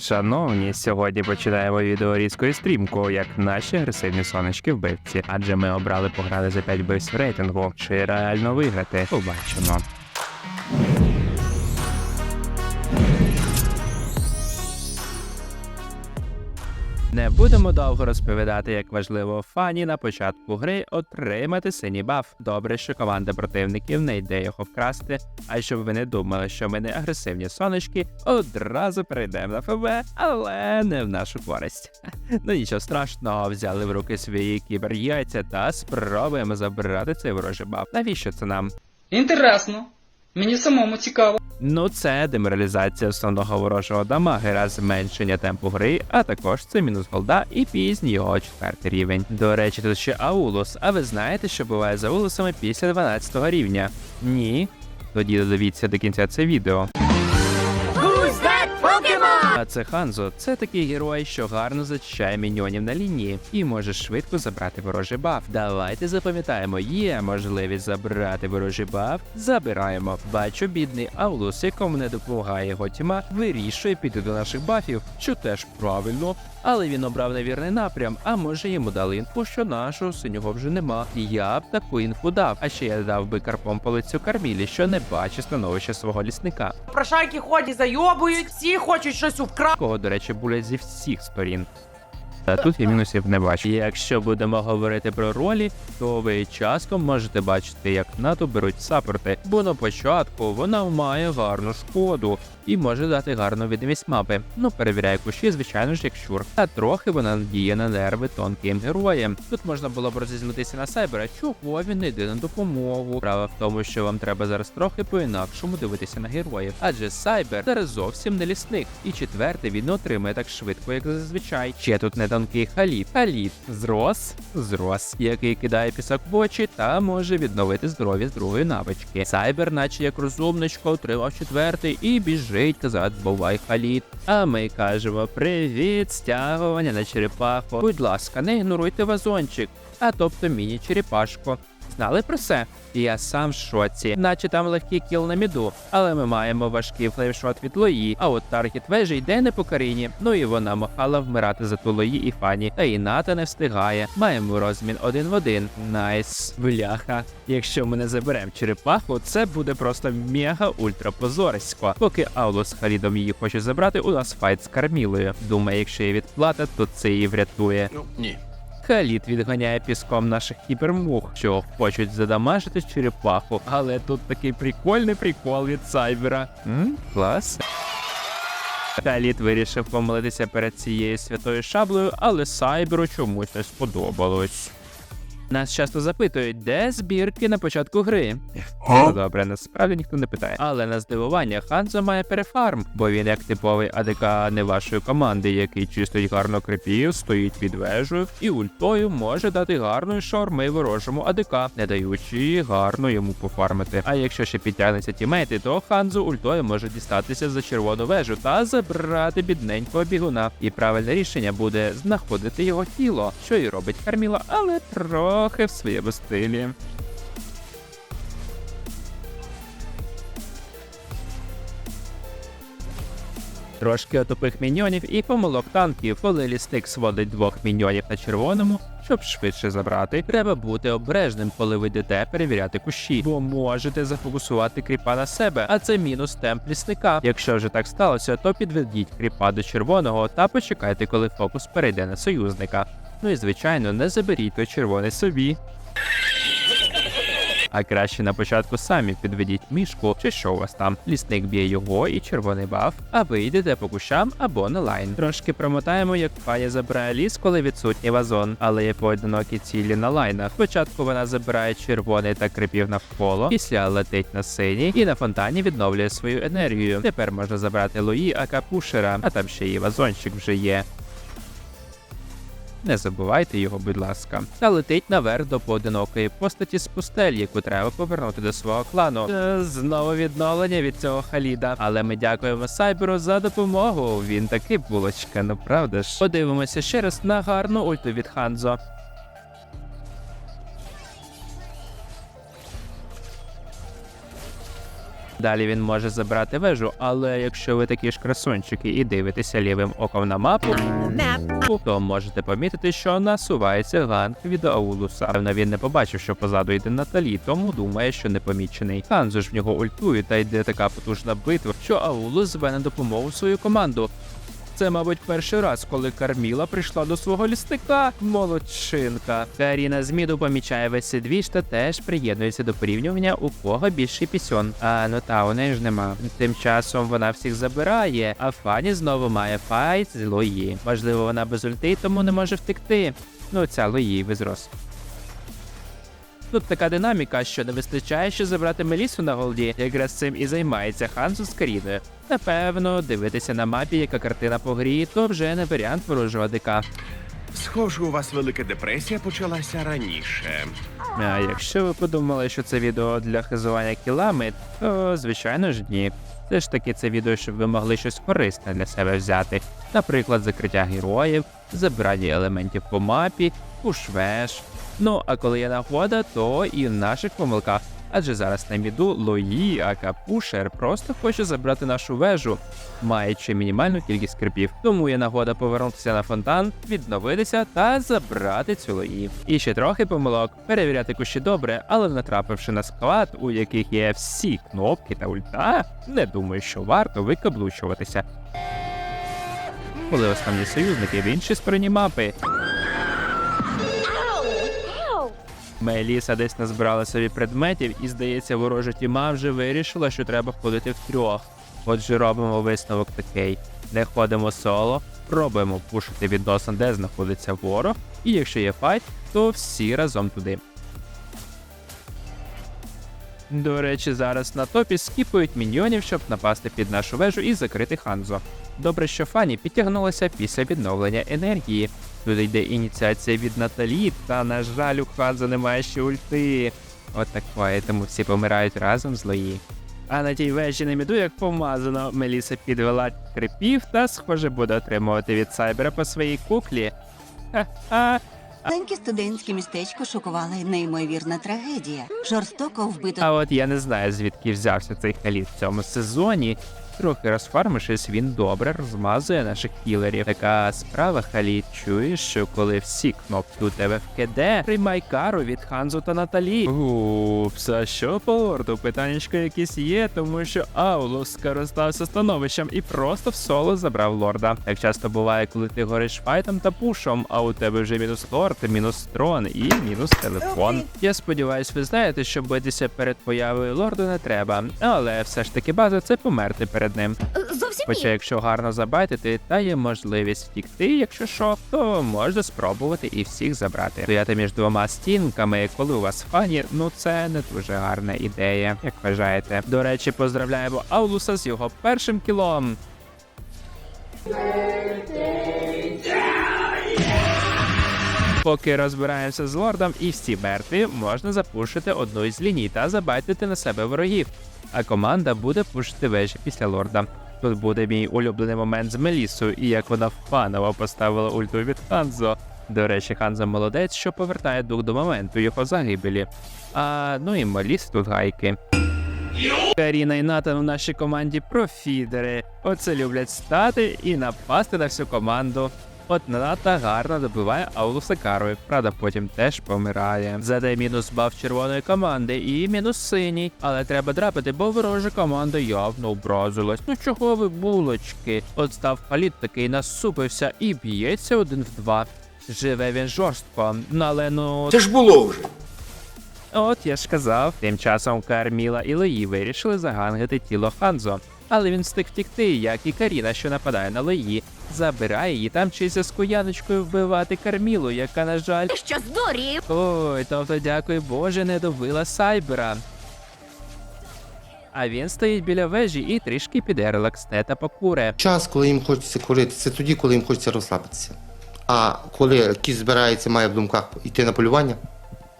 Шановні, сьогодні починаємо відео різко і стрімко, як наші агресивні сонечки вбивці. Адже ми обрали пограти за 5 бивсь в рейтингу. Чи реально виграти? Побачимо. Не будемо довго розповідати, як важливо фані на початку гри отримати синій баф. Добре, що команда противників не йде його вкрасти. А щоб ви не думали, що ми не агресивні сонечки, одразу перейдемо на ФБ, але не в нашу користь. Ну нічого страшного, взяли в руки свої кіберяйця та спробуємо забрати цей ворожий баф. Навіщо це нам? Інтересно. Мені самому цікаво. Ну, це деморалізація основного ворожого дамагера, зменшення темпу гри, а також це мінус голда і пізній його четвертий рівень. До речі, тут ще Аулус. А ви знаєте, що буває з Аулусами після 12 рівня? Ні? Тоді додивіться до кінця це відео. А це Ханзо. Це такий герой, що гарно зачищає міньйонів на лінії і може швидко забрати ворожий баф. Давайте запам'ятаємо, є можливість забрати ворожий баф. Забираємо. Бачу, бідний Аулус, якому не допомагає його тьма, вирішує піти до наших бафів, що теж правильно. Але він обрав невірний напрям, а може йому дали інфу, що нашого синього вже нема. Я б таку інфу дав. А ще я дав би карпом по лицю кармілі, що не бачить становище свого лісника. Прошайки ходять, зайобують, всі хочуть щось вкрасти. кого, до речі, булять зі всіх сторін. Та тут я мінусів не бачу. Якщо будемо говорити про ролі, то ви часто можете бачити, як НАТО беруть саппорти, бо на початку вона має гарну шкоду і може дати гарну відомість мапи. Ну, перевіряє кущі, звичайно ж, як щур. А трохи вона надіє на нерви тонким героям. Тут можна було б розізлитися на сайбера, чого він не йде на допомогу. Справа в тому, що вам треба зараз трохи по-інакшому дивитися на героїв, адже сайбер зараз зовсім не лісник. І четвертий він не отримає так швидко, як зазвичай. Ще тут не тонкий халіт. Халіт зрос, зрос, який кидає пісок в очі та може відновити здоров'я з другої навички. Сайбер, наче як розумничко, отримав четвертий і біжить казати бувай халіт. А ми кажемо привіт, стягування на черепаху. Будь ласка, не ігноруйте вазончик, а тобто міні-черепашку. Знали про це? Я сам в шоці, наче там легкий кіл на міду, але ми маємо важкий флеймшот від Лої, а от таргет вежі йде не по Каріні. Ну і вона махала вмирати за ту Лої і фані. Та і ната не встигає. Маємо розмін один в один. Найс, бляха. Якщо ми не заберемо черепаху, це буде просто мега ультра позорисько. Поки Аулус з Халідом її хоче забрати, у нас файт з Кармілою. Думаю, якщо є відплата, то це її врятує. Ну, ні. Халіт відганяє піском наших кібермух, що хочуть задамажити черепаху, але тут такий прикольний прикол від Сайбера. М? Клас. Халіт вирішив помилитися перед цією святою шаблею, але Сайберу чомусь не сподобалось. Нас часто запитують, де збірки на початку гри. Ну добре, насправді ніхто не питає. Але на здивування Ханзо має перефарм, бо він як типовий АДК не вашої команди, який чистить гарно крипів, стоїть під вежею і ультою може дати гарної шарми ворожому АДК, не даючи гарно йому пофармити. А якщо ще підтягнеться тімейти, то Ханзо ультою може дістатися за червону вежу та забрати бідненького бігуна. І правильне рішення буде знаходити його тіло, що і робить Карміла, але трохи в своєму стилі. Трошки отупих міньйонів і помилок танків, коли лісник сводить двох міньйонів на червоному. Щоб швидше забрати, треба бути обережним, коли ви йдете перевіряти кущі, бо можете зафокусувати кріпа на себе, а це мінус темп лісника. Якщо вже так сталося, то підведіть кріпа до червоного та почекайте, коли фокус перейде на союзника. Ну і звичайно, не заберіть той червоний собі. А краще на початку самі підведіть мішку, чи що у вас там. Лісник б'є його і червоний баф, а ви йдете по кущам або на лайн. Трошки промотаємо, як Фая забирає ліс, коли відсутній вазон, але є поодинокі цілі на лайнах. Спочатку вона забирає червоний та крипів навколо, після летить на синій і на фонтані відновлює свою енергію. Тепер можна забрати Луї ака пушера, а там ще і вазончик вже є. Не забувайте його, будь ласка. Та летить наверх до поодинокої постаті з пустель, яку треба повернути до свого клану. Е, Знову відновлення від цього халіда. Але ми дякуємо Сайберу за допомогу. Він таки булочка, ну правда ж. Подивимося ще раз на гарну ульту від Ханзо. Далі він може забрати вежу, але якщо ви такі ж красунчики і дивитеся лівим оком на мапу, то можете помітити, що насувається ганг від Аулуса. Певно, він не побачив, що позаду йде Наталі, тому думає, що не помічений. Ханзу ж в нього ультує та йде така потужна битва, що Аулус зве на допомогу свою команду. Це, мабуть, перший раз, коли Карміла прийшла до свого лісника. Молодчинка. Каріна з міду помічає весь двіж та теж приєднується до порівнювання, у кого більший пісьон. А ну та у неї ж нема. Тим часом вона всіх забирає, а Фані знову має файт з Лої. Можливо, вона без ульти, тому не може втекти. Ну, ця Лої безрос. Тут така динаміка, що не вистачає ще забрати Мелісу на голді. Якраз цим і займається Хансу з Каріною. Напевно, дивитися на мапі, яка картина по грі, то вже не варіант ворожого ДК. Схоже, у вас велика депресія почалася раніше. А якщо ви подумали, що це відео для хизування кілами, то звичайно ж ні. Все ж таки це відео, щоб ви могли щось корисне для себе взяти. Наприклад, закриття героїв, забирання елементів по мапі, пушвеш. Ну а коли є нагода, то і в наших помилках. Адже зараз на міду Лої, ака Пушер просто хоче забрати нашу вежу, маючи мінімальну кількість крипів. Тому є нагода повернутися на фонтан, відновитися та забрати цю Лої. І ще трохи помилок, перевіряти кущі добре, але натрапивши на склад, у яких є всі кнопки та ульта, не думаю, що варто викаблучуватися. Коли основні союзники в іншій стороні мапи. Меліса десь назбирала собі предметів, і здається, ворожа тіма вже вирішила, що треба ходити втрьох. Отже, робимо висновок такий: не ходимо соло, пробуємо пушити відносно, де знаходиться ворог, і якщо є файт, то всі разом туди. До речі, зараз на топі скіпують міньйонів, щоб напасти під нашу вежу і закрити Ханзо. Добре, що Фані підтягнулася після відновлення енергії. Тут йде ініціація від Наталі, та, на жаль, у Ханзо немає ще ульти. От такое, тому всі помирають разом з Лої. А на тій вежі на міду, як помазано, Меліса підвела крипів та, схоже, буде отримувати від Сайбера по своїй куклі. Ха-ха. Маленьке студентське містечко шокувала неймовірна трагедія. Жорстоко вбито А от я не знаю, звідки взявся цей халіт в цьому сезоні. Трохи розфармившись, він добре розмазує наших кілерів. Така справа, Халіт, чуєш, що коли всі кнопки у тебе в КД, приймай кару від Ханзу та Наталі. Упс, а що по лорду? Питаннячка якісь є, тому що Аулус скористався становищем і просто в соло забрав лорда. Так часто буває, коли ти гориш файтом та пушом, а у тебе вже мінус лорд, мінус трон і мінус телефон. Я сподіваюсь, ви знаєте, що битися перед появою лорду не треба, але все ж таки база це померти перед ним. Зовсім Хоча, якщо гарно забайтити, та є можливість втікти, якщо що, то можна спробувати і всіх забрати. Стояти між двома стінками, коли у вас фані, ну це не дуже гарна ідея, як вважаєте. До речі, поздравляємо Аулуса з його першим кілом. Поки розбираємося з лордом і всі мертві, можна запушити одну із ліній та забайтити на себе ворогів. А команда буде пушити вежі після лорда. Тут буде мій улюблений момент з Мелісою, і як вона впаново поставила ульту від Ханзо. До речі, Ханзо молодець, що повертає дух до моменту його загибелі. А ну і Меліс тут гайки. Каріна і Натан у нашій команді профідери. Оце люблять стати і напасти на всю команду. От Ната гарно добиває Аулуса карою, правда, потім теж помирає. Зате мінус баф червоної команди і мінус синій. Але треба драпити, бо ворожа команда явно образилась. Ну чого ви булочки? От став Халіт такий насупився і б'ється один в два. Живе він жорстко, але ну Це ж було вже. От я ж казав. Тим часом Карміла і Леї вирішили загангити тіло Ханзо. Але він встиг втікти, як і Каріна, що нападає на Леї, забирає її там чийся з куяночкою вбивати Кармілу, яка, на жаль, що здурів. ой, тобто, дякую Боже, не добила Сайбера. А він стоїть біля вежі і трішки піде релаксне та покуре. Час, коли їм хочеться курити, це тоді, коли їм хочеться розслабитися. А коли кіт збирається, має в думках йти на полювання,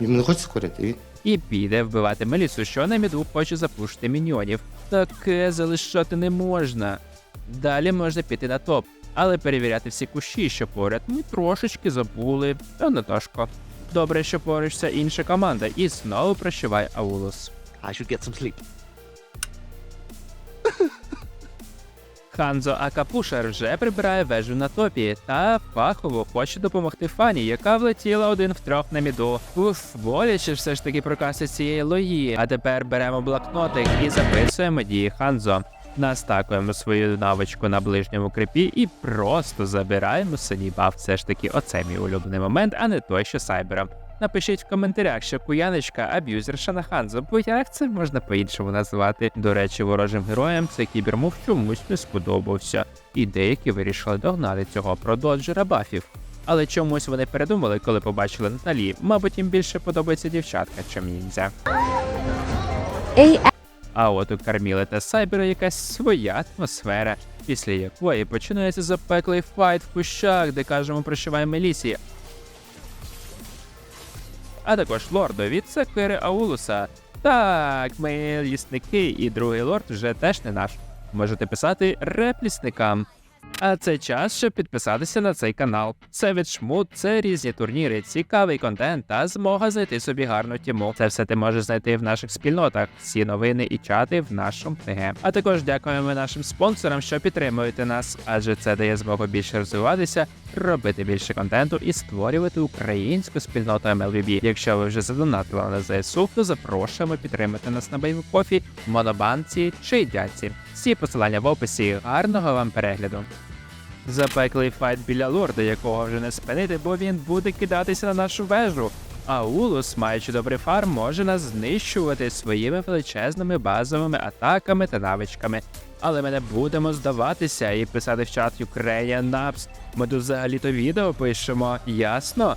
йому не хочеться курити. Він і піде вбивати Мелісу, що на міду хоче запушити міньйонів. Таке залишати не можна. Далі можна піти на топ, але перевіряти всі кущі, що поряд, ми трошечки забули. Та Наташко. Добре, що поруч інша команда, і знову прощувай Аулус. I should get some sleep. Ханзо Акапушер вже прибирає вежу на топі та фахово хоче допомогти Фані, яка влетіла один в трьох на міду. Уф, боляче все ж таки прокаси цієї лої. А тепер беремо блокнотик і записуємо дії Ханзо. Настакуємо свою навичку на ближньому крипі і просто забираємо синій баф. Все ж таки, оце мій улюблений момент, а не той, що сайбером. Напишіть в коментарях, що куяночка аб'юзерша на Ханзо, бо як це можна по-іншому назвати. До речі, ворожим героям цей кібермув чомусь не сподобався, і деякі вирішили догнати цього прододжера бафів. Але чомусь вони передумали, коли побачили Наталі. Мабуть, їм більше подобається дівчатка, чим ніндзя. А от у Карміли та Сайбера якась своя атмосфера, після якої починається запеклий файт в кущах, де кажемо прощавай Мелісі. А також лордові від Секири Аулуса. Так, ми лісники, і другий лорд вже теж не наш. Можете писати реп лісникам. А це час, щоб підписатися на цей канал. Це від Шмут, це різні турніри, цікавий контент та змога знайти собі гарну тіму. Це все ти можеш знайти в наших спільнотах. Всі новини і чати в нашому ТГ. А також дякуємо нашим спонсорам, що підтримуєте нас, адже це дає змогу більше розвиватися, робити більше контенту і створювати українську спільноту MLBB. Якщо ви вже задонатили на ЗСУ, то запрошуємо підтримати нас на Кофі, Монобанці чи Дяці. Всі посилання в описі. Гарного вам перегляду. Запеклий файт біля лорда, якого вже не спинити, бо він буде кидатися на нашу вежу. А Улус, маючи добрий фарм, може нас знищувати своїми величезними базовими атаками та навичками. Але ми не будемо здаватися і писати в чат Ukrainian Naps. Ми тут взагалі-то відео пишемо, ясно?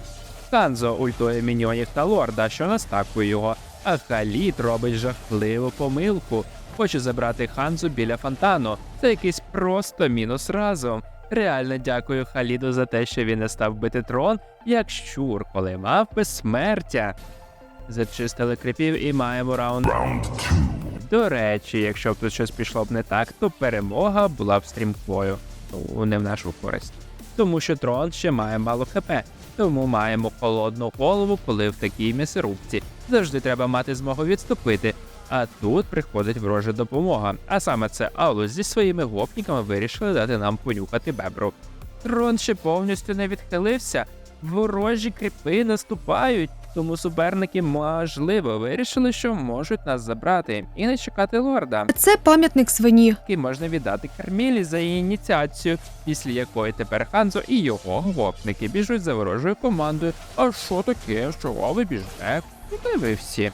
Ханзо ультує міньйонів та лорда, що настакує його, а Халіт робить жахливу помилку. Хоче забрати Ханзу біля фонтану. Це якийсь просто мінус разом. Реально дякую Халіду за те, що він не став бити трон, як щур, коли мав безсмертя. Зачистили крипів і маємо раунд. До речі, якщо б тут щось пішло б не так, то перемога була б стрімкою. Ну, не в нашу користь. Тому що трон ще має мало хп, тому маємо холодну голову, коли в такій м'ясорубці. Завжди треба мати змогу відступити. А тут приходить ворожа допомога. А саме це Аулус зі своїми гопніками вирішили дати нам понюхати бебру. Трон ще повністю не відхилився. Ворожі кріпи наступають, тому суперники можливо вирішили, що можуть нас забрати і не чекати лорда, Це пам'ятник свині. який можна віддати Кармілі за її ініціацію, після якої тепер Ханзо і його гопники біжуть за ворожою командою. А що таке? Чого ви біжите? Куди ви всі?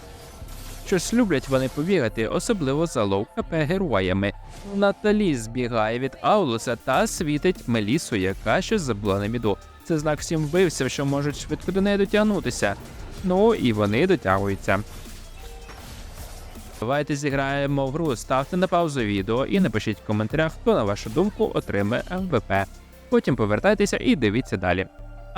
Щось люблять вони побігати, особливо за лоу хп героями. Наталі збігає від Аулуса та світить Мелісу, яка щось забула на міду. Це знак всім вбивцям, що можуть швидко до неї дотягнутися. Ну і вони дотягуються. Давайте зіграємо в гру. Ставте на паузу відео і напишіть в коментарях, хто на вашу думку отримає МВП. Потім повертайтеся і дивіться далі.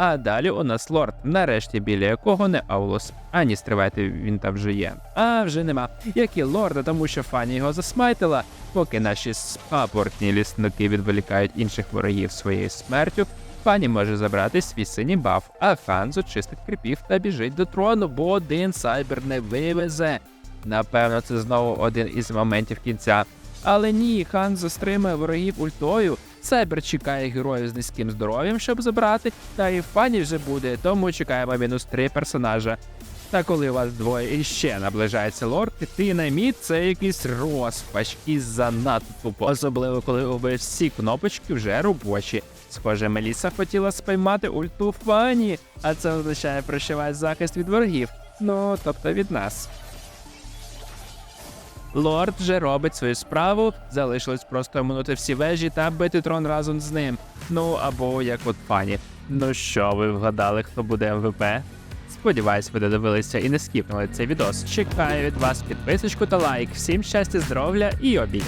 А далі у нас лорд, нарешті біля якого не Аулус. Ані стривайте, він там вже є. А вже нема. Як і лорда, тому що фані його засмайтила, поки наші спапортні лісники відволікають інших ворогів своєю смертю. Пані може забрати свій синій баф, а Ханзо чистить кріпів та біжить до трону, бо один сайбер не вивезе. Напевно, це знову один із моментів кінця. Але ні, Ханзо стримує ворогів ультою. Сайбер чекає героїв з низьким здоров'ям, щоб забрати, та і фані вже буде, тому чекаємо мінус три персонажа. Та коли у вас двоє і ще наближається лорд, ти на мід це якийсь розпач і занадто тупо. Особливо коли вас всі кнопочки вже робочі. Схоже, Меліса хотіла спіймати ульту фані, а це означає прощавати захист від ворогів. Ну, тобто від нас. Лорд вже робить свою справу, залишилось просто оминути всі вежі та бити трон разом з ним. Ну або як от пані. Ну що, ви вгадали, хто буде МВП? Сподіваюсь, ви додивилися і не скіпнули цей відос. Чекаю від вас підписочку та лайк. Всім щастя, здоров'я і обійняв.